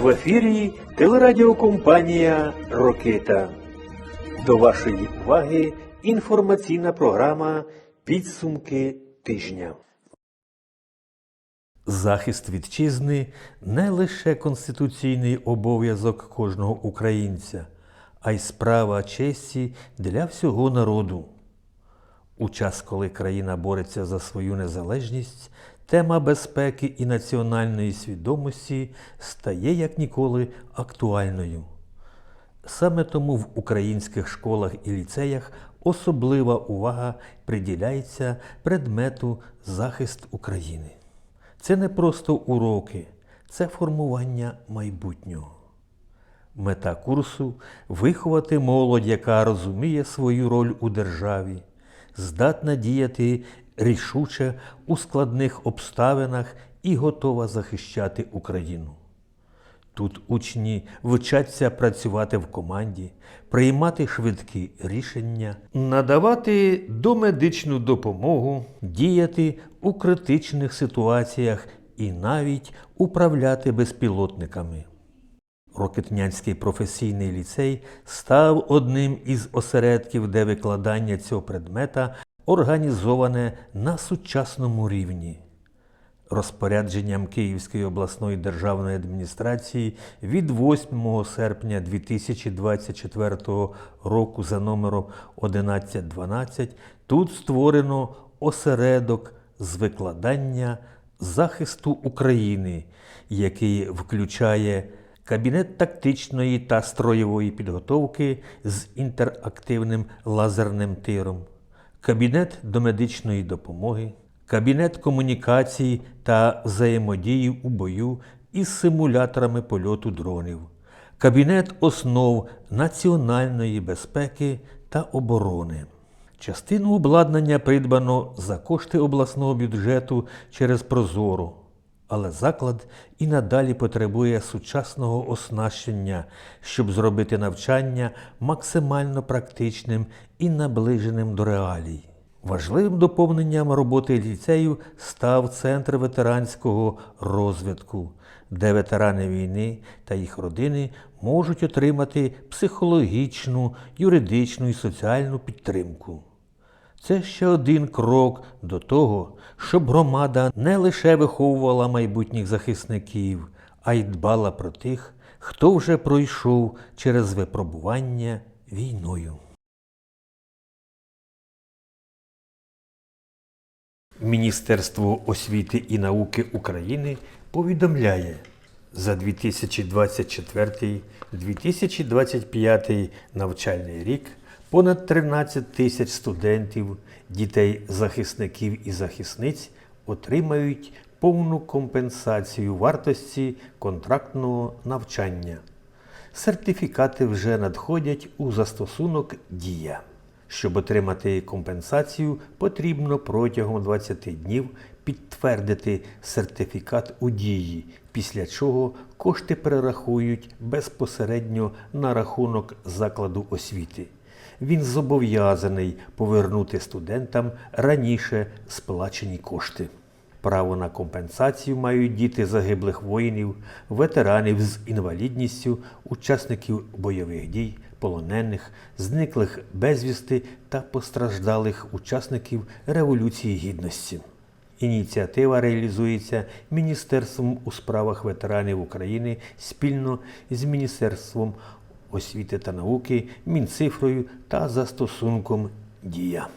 В ефірі телерадіокомпанія Рокита. До вашої уваги інформаційна програма Підсумки тижня. Захист вітчизни не лише конституційний обов'язок кожного українця, а й справа честі для всього народу. У час, коли країна бореться за свою незалежність, тема безпеки і національної свідомості стає як ніколи актуальною. Саме тому в українських школах і ліцеях особлива увага приділяється предмету захист України. Це не просто уроки, це формування майбутнього. Мета курсу виховати молодь, яка розуміє свою роль у державі, здатна діяти рішуче у складних обставинах і готова захищати Україну. Тут учні вчаться працювати в команді, приймати швидкі рішення, надавати домедичну допомогу, діяти у критичних ситуаціях і навіть управляти безпілотниками. Рокетнянський професійний ліцей став одним із осередків, де викладання цього предмета організоване на сучасному рівні. Розпорядженням Київської обласної державної адміністрації від 8 серпня 2024 року за номером 1112 тут створено осередок з викладання захисту України, який включає кабінет тактичної та строєвої підготовки з інтерактивним лазерним тиром, кабінет домедичної допомоги, кабінет комунікацій та взаємодії у бою із симуляторами польоту дронів, кабінет основ національної безпеки та оборони. Частину обладнання придбано за кошти обласного бюджету через Прозоро, але заклад і надалі потребує сучасного оснащення, щоб зробити навчання максимально практичним і наближеним до реалій. Важливим доповненням роботи ліцею став Центр ветеранського розвитку, де ветерани війни та їх родини можуть отримати психологічну, юридичну і соціальну підтримку. Це ще один крок до того, щоб громада не лише виховувала майбутніх захисників, а й дбала про тих, хто вже пройшов через випробування війною. Міністерство освіти і науки України повідомляє, за 2024-2025 навчальний рік понад 13 тисяч студентів, дітей захисників і захисниць отримають повну компенсацію вартості контрактного навчання. Сертифікати вже надходять у застосунок Дія. Щоб отримати компенсацію, потрібно протягом 20 днів підтвердити сертифікат у дії, після чого кошти перерахують безпосередньо на рахунок закладу освіти. Він зобов'язаний повернути студентам раніше сплачені кошти. Право на компенсацію мають діти загиблих воїнів, ветеранів з інвалідністю, учасників бойових дій, полонених, зниклих безвісти та постраждалих учасників Революції Гідності. Ініціатива реалізується Міністерством у справах ветеранів України спільно з Міністерством освіти та науки, Мінцифрою та застосунком Дія.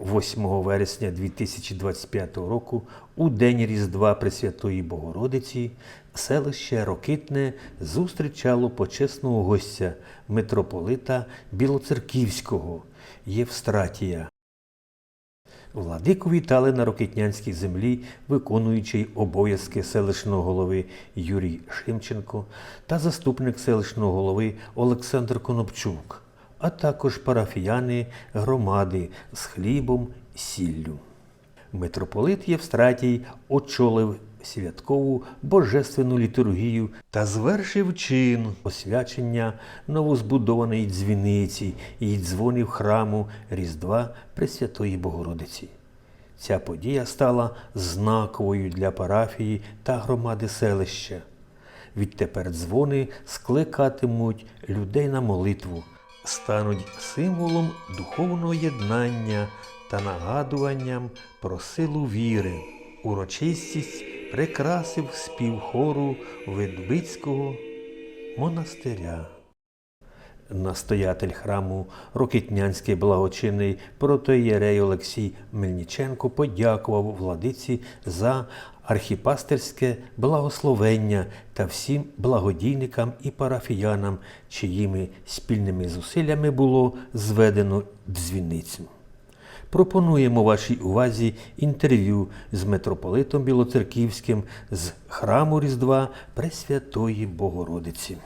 8 вересня 2025 року, у день Різдва Пресвятої Богородиці, селище Рокитне зустрічало почесного гостя митрополита Білоцерківського Євстратія. Владику вітали на Рокитнянській землі, виконуючий обов'язки селищного голови Юрій Шимченко та заступник селищного голови Олександр Конопчук, а також парафіяни громади з хлібом сіллю. Митрополит Євстратій очолив святкову божественну літургію та звершив чин освячення новозбудованої дзвіниці і дзвонів храму Різдва Пресвятої Богородиці. Ця подія стала знаковою для парафії та громади селища. Відтепер дзвони скликатимуть людей на молитву, стануть символом духовного єднання та нагадуванням про силу віри. Урочистість прикрасив спів хору Ведбицького монастиря. Настоятель храму Рокитнянський благочинний протоєрей Олексій Мельниченко подякував владиці за архіпастерське благословення та всім благодійникам і парафіянам, чиїми спільними зусиллями було зведено дзвіницю. Пропонуємо вашій увазі інтерв'ю з митрополитом Білоцерківським з храму Різдва Пресвятої Богородиці.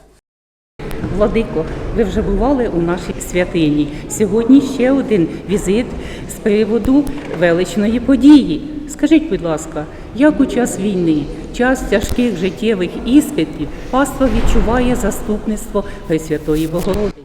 Владико, ви вже бували у нашій святині. Сьогодні ще один візит з приводу величної події. Скажіть, будь ласка, як у час війни, час тяжких життєвих іспитів, паства відчуває заступництво Пресвятої Богородиці?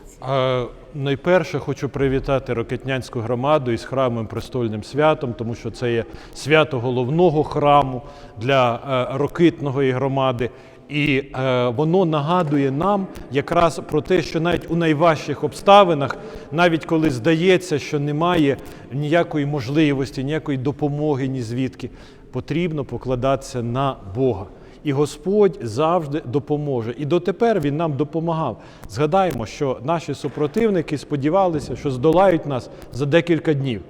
Найперше хочу привітати Рокетнянську громаду із храмом Престольним святом, тому що це є свято головного храму для е, Рокитної громади. І е, воно нагадує нам якраз про те, що навіть у найважчих обставинах, навіть коли здається, що немає ніякої можливості, ніякої допомоги, ні звідки, потрібно покладатися на Бога. І Господь завжди допоможе. І дотепер Він нам допомагав. Згадаємо, що наші супротивники сподівалися, що здолають нас за декілька днів.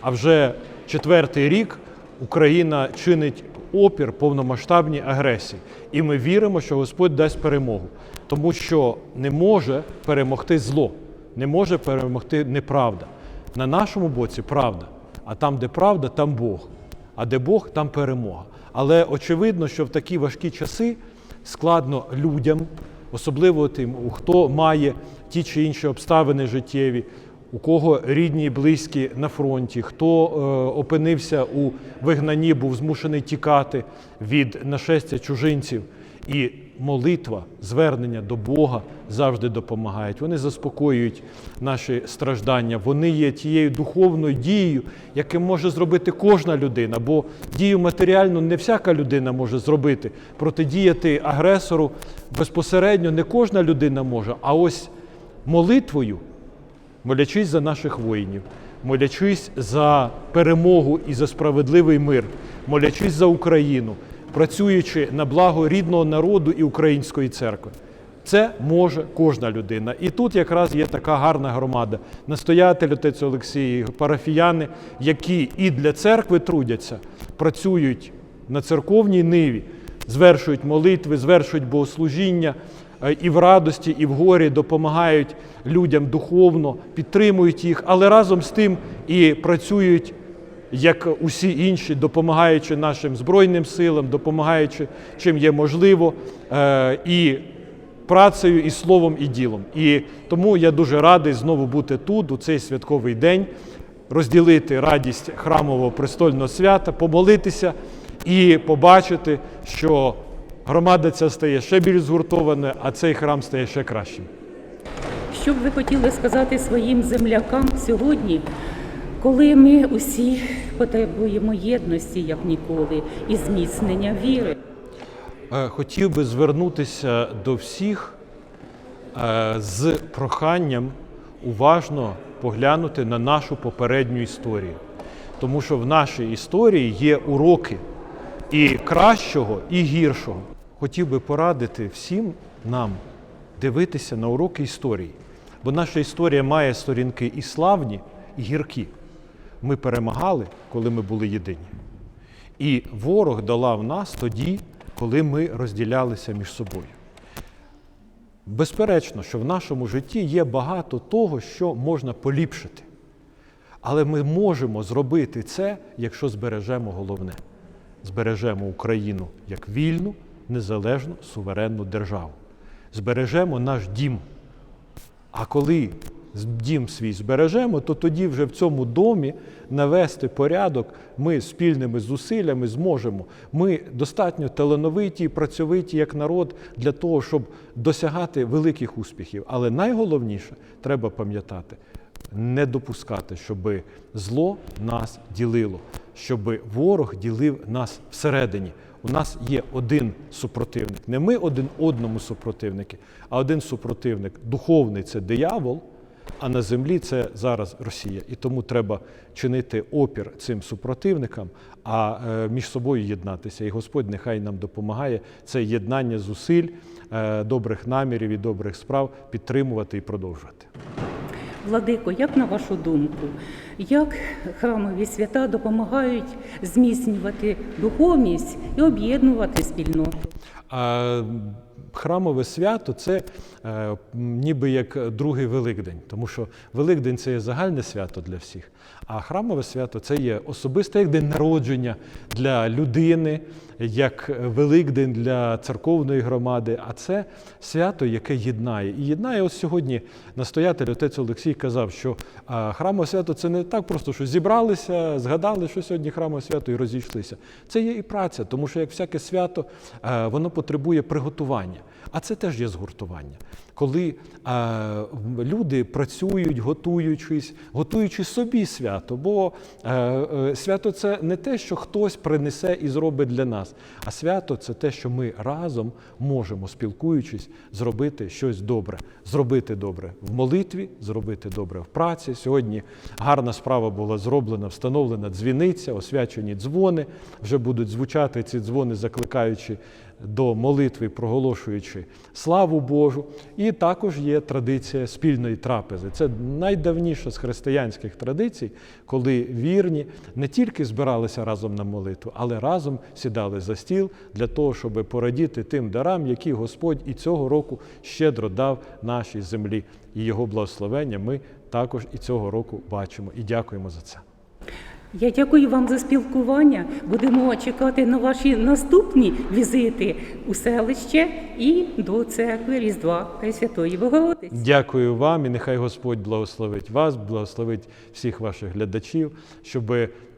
А вже четвертий рік Україна чинить опір повномасштабній агресії. І ми віримо, що Господь дасть перемогу, тому що не може перемогти зло, не може перемогти неправда. На нашому боці правда, а там, де правда, там Бог. А де Бог, там перемога. Але очевидно, що в такі важкі часи складно людям, особливо тим, хто має ті чи інші обставини життєві, у кого рідні і близькі на фронті, хто е, опинився у вигнанні, був змушений тікати від нашестя чужинців. І молитва, звернення до Бога завжди допомагають. Вони заспокоюють наші страждання. Вони є тією духовною дією, яку може зробити кожна людина, бо дію матеріальну не всяка людина може зробити. Протидіяти агресору безпосередньо не кожна людина може. А ось молитвою, молячись за наших воїнів, молячись за перемогу і за справедливий мир, молячись за Україну, працюючи на благо рідного народу і української церкви. Це може кожна людина. І тут якраз є така гарна громада. Настоятель отець Олексій, парафіяни, які і для церкви трудяться, працюють на церковній ниві, звершують молитви, звершують богослужіння е, і в радості, і в горі допомагають людям духовно, підтримують їх, але разом з тим і працюють як усі інші, допомагаючи нашим Збройним силам, допомагаючи чим є можливо, е, і працею, і словом, і ділом. І тому я дуже радий знову бути тут, у цей святковий день, розділити радість храмового престольного свята, помолитися і побачити, що громада ця стає ще більш згуртованою, а цей храм стає ще кращим. Що б ви хотіли сказати своїм землякам сьогодні, коли ми усі потребуємо єдності, як ніколи, і зміцнення віри? Е, Хотів би звернутися до всіх е, з проханням уважно поглянути на нашу попередню історію. Тому що в нашій історії є уроки і кращого, і гіршого. Хотів би порадити всім нам дивитися на уроки історії. Бо наша історія має сторінки і славні, і гіркі. Ми перемагали, коли ми були єдині. І ворог долав нас тоді, коли ми розділялися між собою. Безперечно, що в нашому житті є багато того, що можна поліпшити. Але ми можемо зробити це, якщо збережемо головне: збережемо Україну як вільну, незалежну, суверенну державу. Збережемо наш дім. А коли дім свій збережемо, то тоді вже в цьому домі навести порядок ми спільними зусиллями зможемо. Ми достатньо талановиті і працьовиті як народ для того, щоб досягати великих успіхів. Але найголовніше треба пам'ятати не допускати, щоб зло нас ділило, щоб ворог ділив нас всередині. У нас є один супротивник. Не ми один одному супротивники, а один супротивник духовний це диявол, а на землі це зараз Росія. І тому треба чинити опір цим супротивникам, а е, між собою єднатися. І Господь нехай нам допомагає це єднання зусиль, е, добрих намірів і добрих справ підтримувати і продовжувати. Владико, як на вашу думку, як храмові свята допомагають зміцнювати духовність і об'єднувати спільноту? А храмове свято це е, ніби як другий Великдень, тому що Великдень це є загальне свято для всіх, а храмове свято це є особисте як день народження для людини, як Великдень для церковної громади. А це свято, яке єднає. І єднає ось сьогодні настоятель отець Олексій казав, що храмове свято це не так просто, що зібралися, згадали, що сьогодні храмове свято і розійшлися. Це є і праця, тому що як всяке свято, е, воно потребує приготування. А це теж є згуртування. Коли е, люди працюють, готуючись, готуючи собі свято, бо е, е, свято це не те, що хтось принесе і зробить для нас, а свято це те, що ми разом можемо, спілкуючись, зробити щось добре, зробити добре в молитві, зробити добре в праці. Сьогодні гарна справа була зроблена, встановлена дзвіниця, освячені дзвони. Вже будуть звучати ці дзвони, закликаючи до молитви, проголошуючи славу Божу. І також є традиція спільної трапези. Це найдавніша з християнських традицій, коли вірні не тільки збиралися разом на молитву, але разом сідали за стіл для того, щоб порадіти тим дарам, які Господь і цього року щедро дав нашій землі. І його благословення ми також і цього року бачимо. І дякуємо за це. Я дякую вам за спілкування. Будемо чекати на ваші наступні візити у селище і до церкви Різдва Пресвятої Богородиці. Дякую вам і нехай Господь благословить вас, благословить всіх ваших глядачів, щоб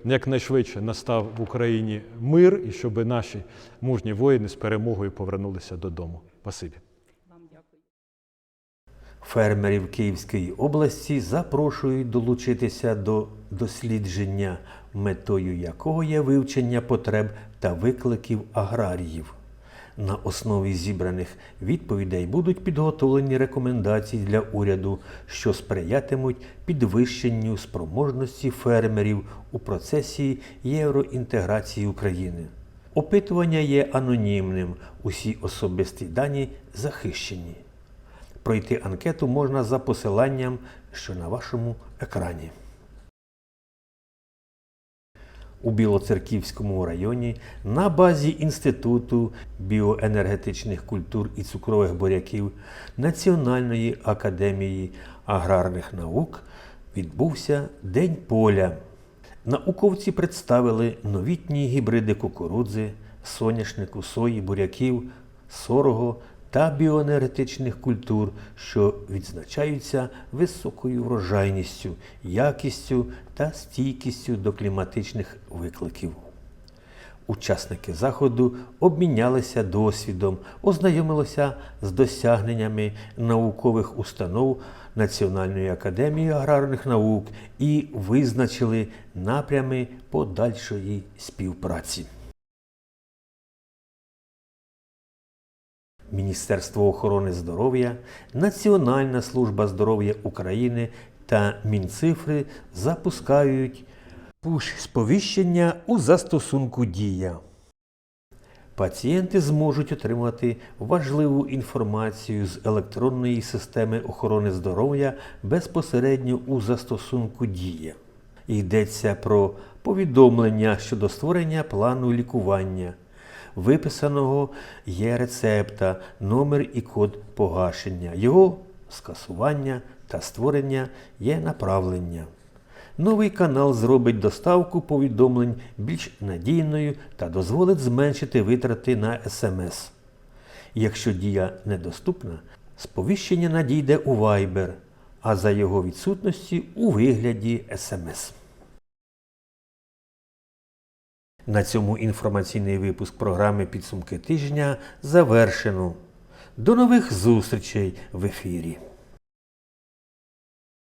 якнайшвидше настав в Україні мир і щоб наші мужні воїни з перемогою повернулися додому. Спасибі. Фермерів Київської області запрошують долучитися до дослідження, метою якого є вивчення потреб та викликів аграріїв. На основі зібраних відповідей будуть підготовлені рекомендації для уряду, що сприятимуть підвищенню спроможності фермерів у процесі євроінтеграції України. Опитування є анонімним, усі особисті дані захищені. Пройти анкету можна за посиланням, що на вашому екрані. У Білоцерківському районі на базі Інституту біоенергетичних культур і цукрових буряків Національної академії аграрних наук відбувся День поля. Науковці представили новітні гібриди кукурудзи, соняшнику, сої, буряків, сорого та біоенергетичних культур, що відзначаються високою врожайністю, якістю та стійкістю до кліматичних викликів. Учасники заходу обмінялися досвідом, ознайомилися з досягненнями наукових установ Національної академії аграрних наук і визначили напрями подальшої співпраці. Міністерство охорони здоров'я, Національна служба здоров'я України та Мінцифри запускають пуш-сповіщення у застосунку Дія. Пацієнти зможуть отримати важливу інформацію з електронної системи охорони здоров'я безпосередньо у застосунку Дія. Йдеться про повідомлення щодо створення плану лікування. Виписаного є рецепта, номер і код погашення, його скасування та створення є направлення. Новий канал зробить доставку повідомлень більш надійною та дозволить зменшити витрати на СМС. Якщо дія недоступна, сповіщення надійде у Viber, а за його відсутності у вигляді СМС. На цьому інформаційний випуск програми Підсумки тижня завершено. До нових зустрічей в ефірі.